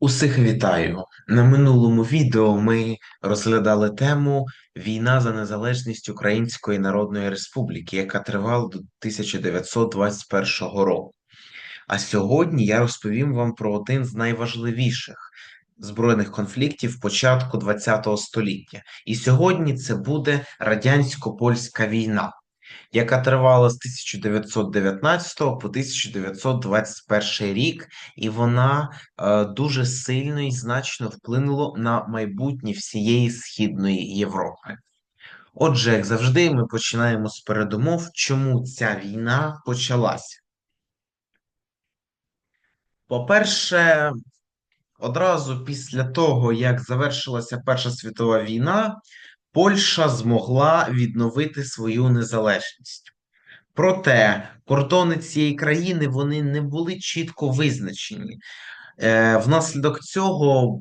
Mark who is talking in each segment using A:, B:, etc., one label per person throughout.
A: Усіх вітаю! На минулому відео ми розглядали тему Війна за незалежність Української Народної Республіки, яка тривала до 1921 року. А сьогодні я розповім вам про один з найважливіших збройних конфліктів початку ХХ століття. І сьогодні це буде радянсько-польська війна, яка тривала з 1919 по 1921 рік, і вона е, дуже сильно і значно вплинула на майбутнє всієї Східної Європи. Отже, як завжди, ми починаємо з передумов, чому ця війна почалася. По-перше, одразу після того, як завершилася Перша світова війна, Польща змогла відновити свою незалежність. Проте кордони цієї країни вони не були чітко визначені. Е, Внаслідок цього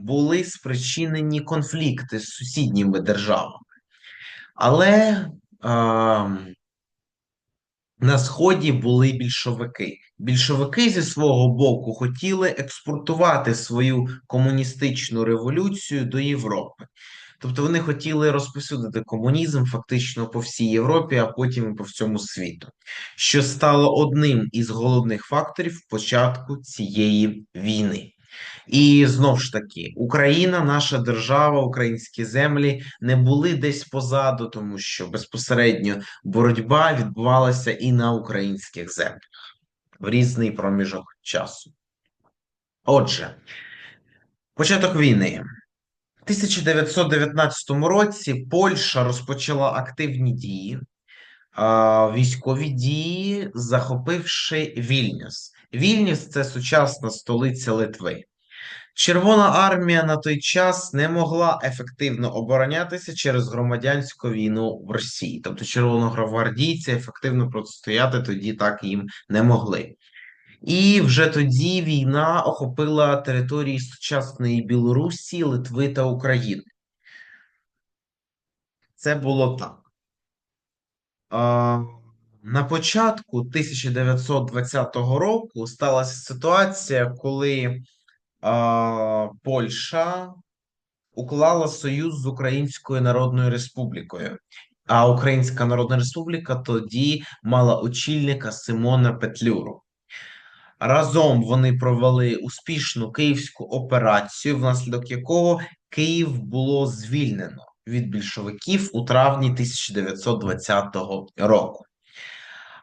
A: були спричинені конфлікти з сусідніми державами. Але а, на Сході були більшовики. Більшовики зі свого боку хотіли експортувати свою комуністичну революцію до Європи. Тобто вони хотіли розповсюдити комунізм фактично по всій Європі, а потім і по всьому світу, що стало одним із головних факторів початку цієї війни. І знов ж таки, Україна, наша держава, українські землі не були десь позаду, тому що безпосередньо боротьба відбувалася і на українських землях в різний проміжок часу. Отже, початок війни. В 1919 році Польща розпочала активні дії, військові дії, захопивши Вільнюс. Вільнюс це сучасна столиця Литви. Червона армія на той час не могла ефективно оборонятися через громадянську війну в Росії. Тобто червоногвардійці ефективно протистояти тоді так їм не могли. І вже тоді війна охопила території сучасної Білорусі, Литви та України. Це було так. На початку 1920 року сталася ситуація, коли а, Польща уклала союз з Українською Народною Республікою. А Українська Народна Республіка тоді мала очільника Симона Петлюру. Разом вони провели успішну київську операцію, внаслідок якого Київ було звільнено від більшовиків у травні 1920 року.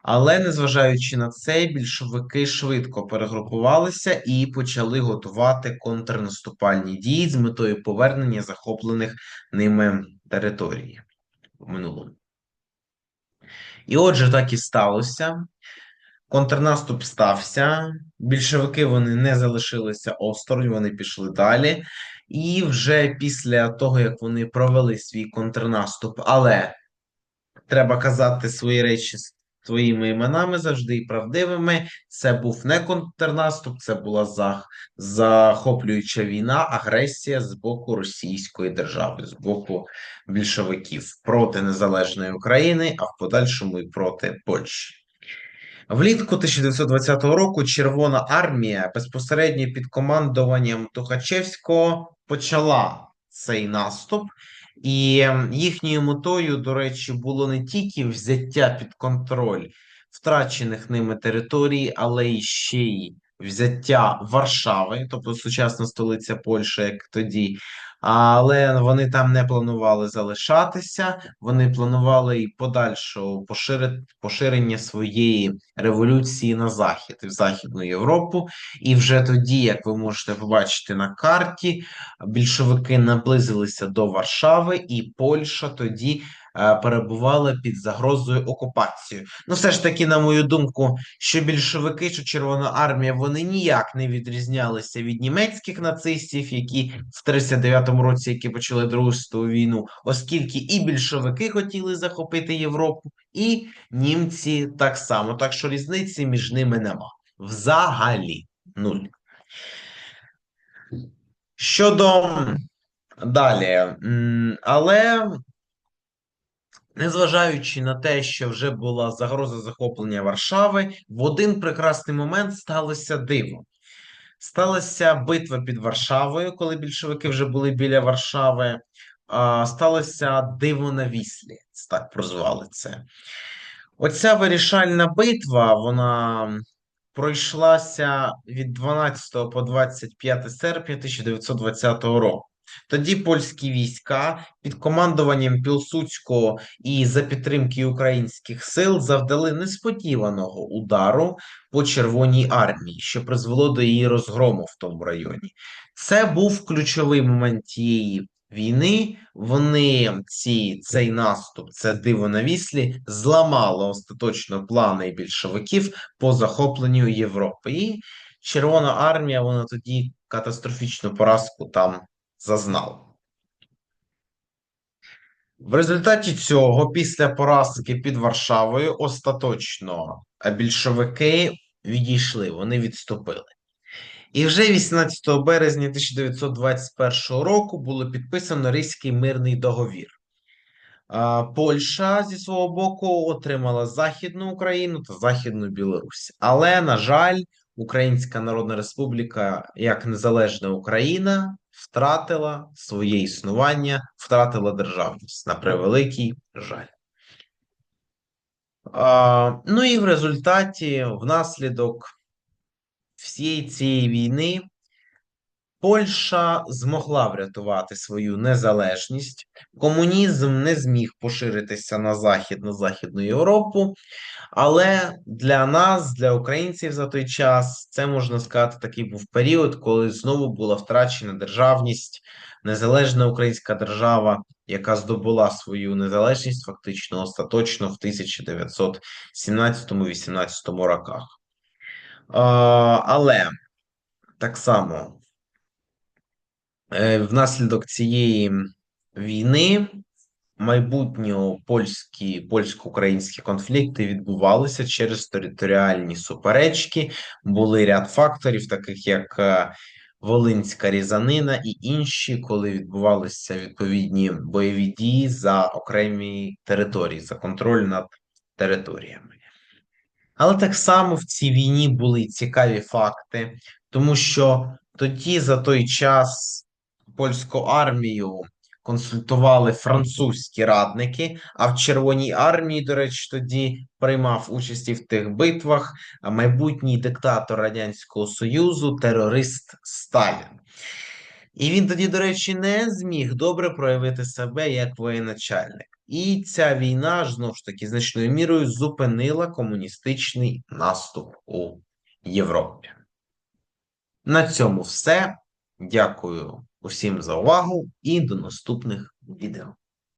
A: Але незважаючи на це, більшовики швидко перегрупувалися і почали готувати контрнаступальні дії з метою повернення захоплених ними територій в минулому. І отже, так і сталося. Контрнаступ стався, більшовики вони не залишилися осторонь, вони пішли далі. І вже після того, як вони провели свій контрнаступ, але треба казати свої речі своїми іменами завжди і правдивими. Це був не контрнаступ, це була зах... захоплююча війна, агресія з боку Російської держави, з боку більшовиків проти незалежної України, а в подальшому і проти Польщі. Влітку 1920 року Червона армія безпосередньо під командуванням Тухачевського почала цей наступ, і їхньою метою, до речі, було не тільки взяття під контроль втрачених ними територій, але й ще й взяття Варшави, тобто сучасна столиця Польщі, як тоді. Але вони там не планували залишатися, вони планували і подальшого поширення своєї революції на захід в Західну Європу. І вже тоді, як ви можете побачити на карті, більшовики наблизилися до Варшави, і Польща тоді перебували під загрозою окупації. Ну, все ж таки, на мою думку, що більшовики, що Червона армія, вони ніяк не відрізнялися від німецьких нацистів, які в 39-му році, які почали Другу світову війну, оскільки і більшовики хотіли захопити Європу, і німці так само. Так що різниці між ними нема. Взагалі нуль. Щодо далі, але Незважаючи на те, що вже була загроза захоплення Варшави, в один прекрасний момент сталося диво. Сталася битва під Варшавою, коли більшовики вже були біля Варшави. А, Сталося диво на Віслі, так прозвали це. Оця вирішальна битва, вона пройшлася від 12 по 25 серпня 1920 року. Тоді польські війська під командуванням Пілсудського і за підтримки українських сил завдали несподіваного удару по Червоній армії, що призвело до її розгрому в тому районі. Це був ключовий момент тієї війни. Вони ці цей наступ, це диво на віслі, зламало остаточно плани більшовиків по захопленню Європи. І Червона армія вона тоді катастрофічну поразку там зазнала. В результаті цього, після поразки під Варшавою, остаточно більшовики відійшли, вони відступили. І вже 18 березня 1921 року було підписано Ризький мирний договір. Польща зі свого боку отримала Західну Україну та Західну Білорусь. Але, на жаль, Українська Народна Республіка як незалежна Україна втратила своє існування, втратила державність на превеликий жаль. А, Ну і в результаті, внаслідок всієї цієї війни, Польща змогла врятувати свою незалежність, комунізм не зміг поширитися на Захід, на Західну Європу, але для нас, для українців за той час, це можна сказати, такий був період, коли знову була втрачена державність, незалежна українська держава, яка здобула свою незалежність фактично остаточно в 1917-18 роках. Але так само. Е, внаслідок цієї війни майбутньо польські польсько-українські конфлікти відбувалися через територіальні суперечки. Були ряд факторів, таких як е, Волинська різанина і інші, коли відбувалися відповідні бойові дії за окремі території, за контроль над територіями. Але так само в цій війні були цікаві факти, тому що тоді за той час польську армію консультували французькі радники, а в Червоній армії, до речі, тоді приймав участь в тих битвах майбутній диктатор Радянського Союзу, терорист Сталін. І він тоді, до речі, не зміг добре проявити себе як воєначальник. І ця війна знову ж таки значною мірою зупинила комуністичний наступ у Європі. На цьому все. Дякую усім за увагу і до наступних відео.